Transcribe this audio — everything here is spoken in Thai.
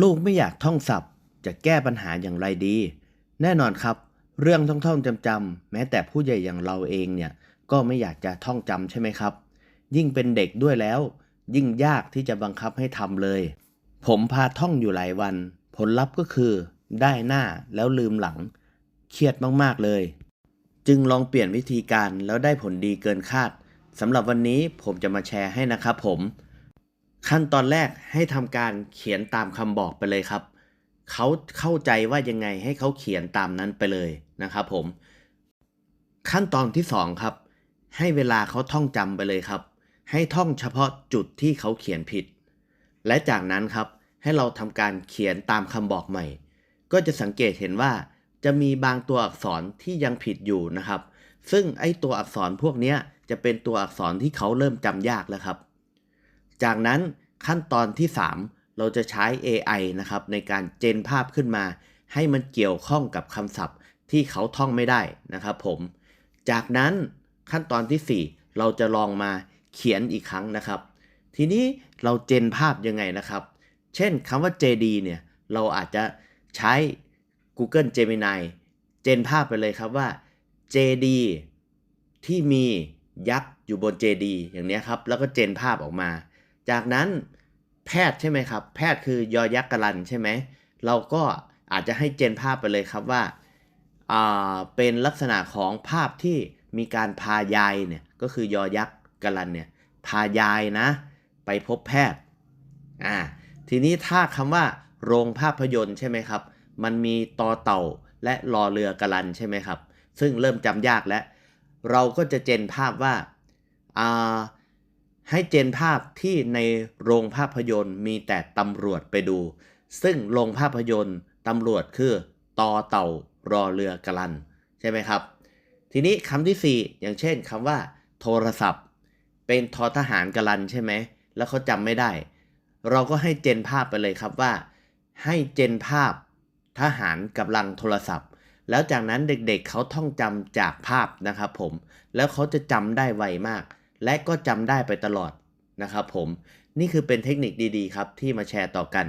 ลูกไม่อยากท่องศัพท์ จะแก้ปัญหาอย่างไรดี แน่นอนครับ เรื่องท่องท่องจำจำๆแม้แต่ผู้ใหญ่อย่างเราเองเนี่ยก็ไม่อยากจะท่องจำใช่ไหมครับ ยิ่งเป็นเด็กด้วยแล้ว ยิ่งยากที่จะบังคับให้ทำเลย ผมพาท่องอยู่หลายวัน ผลลัพธ์ก็คือได้หน้าแล้วลืมหลัง เครียดมากๆเลย จึงลองเปลี่ยนวิธีการแล้วได้ผลดีเกินคาดสำหรับวันนี้ผมจะมาแชร์ให้นะครับผม ขั้นตอนแรกให้ทำการเขียนตามคำบอกไปเลยครับ เขาเข้าใจว่ายังไงให้เขาเขียนตามนั้นไปเลยนะครับผม ขั้นตอนที่สองครับ ให้เวลาเขาท่องจำไปเลยครับ ให้ท่องเฉพาะจุดที่เขาเขียนผิด และจากนั้นครับให้เราทำการเขียนตามคำบอกใหม่ ก็จะสังเกตเห็นว่า จะมีบางตัวอักษรที่ยังผิดอยู่นะครับ ซึ่งไอ้ตัวอักษรพวกนี้จะเป็นตัวอักษรที่เขาเริ่มจำยากแล้วครับ จากนั้นขั้นตอนที่ 3 เราจะใช้ AI นะครับในการเจนภาพขึ้นมา ให้มันเกี่ยวข้องกับคำศัพท์ที่เขาท่องไม่ได้นะครับผม จากนั้นขั้นตอนทีสี่ 4 เราจะลองมาเขียนอีกครั้งนะครับ ทีนี้เราเจนภาพยังไงนะครับ เช่นคำว่า JD เนี่ยเราอาจจะใช้ Google Gemini เจนภาพไปเลยครับว่า JD ที่มียักษ์อยู่บน JD อย่างนี้ครับ แล้วก็เจนภาพออกมา จากนั้นแพทย์ใช่ไหมครับ แพทย์คือยอยักษ์กะลันใช่ไหมเราก็อาจจะให้เจนภาพไปเลยครับว่าอ่าเป็นลักษณะของภาพที่มีการพายายเนี่ยก็คือยอยักษ์กะลันเนี่ยพายายนะไปพบแพทย์อ่าทีนี้ถ้าคำว่าโรงภาพยนตร์ใช่ไหมครับ มันมีตอเต่าและรอเรือกะลันใช่ไหมครับ ซึ่งเริ่มจำยากแล้ว เราก็จะเจนภาพว่าอ่า ให้เจนภาพที่ในโรงภาพยนตร์มีแต่ตำรวจไปดู ซึ่งโรงภาพยนตร์ตำรวจคือตอเต่ารอเรือกะลัน ใช่ไหมครับ ทีนี้คำที่ 4 อย่างเช่นคำว่า โทรศัพท์ เป็นทอทหารกะลันใช่ไหม แล้วเขาจำไม่ได้ เราก็ให้เจนภาพไปเลยครับว่า ให้เจนภาพทหารกำลังโทรศัพท์ แล้วจากนั้นเด็กๆเเขาท่องจำจากภาพนะครับผม แล้วเขาจะจำได้ไวมาก และก็จำได้ไปตลอดนะครับผม นี่คือเป็นเทคนิคดีๆครับที่มาแชร์ต่อกัน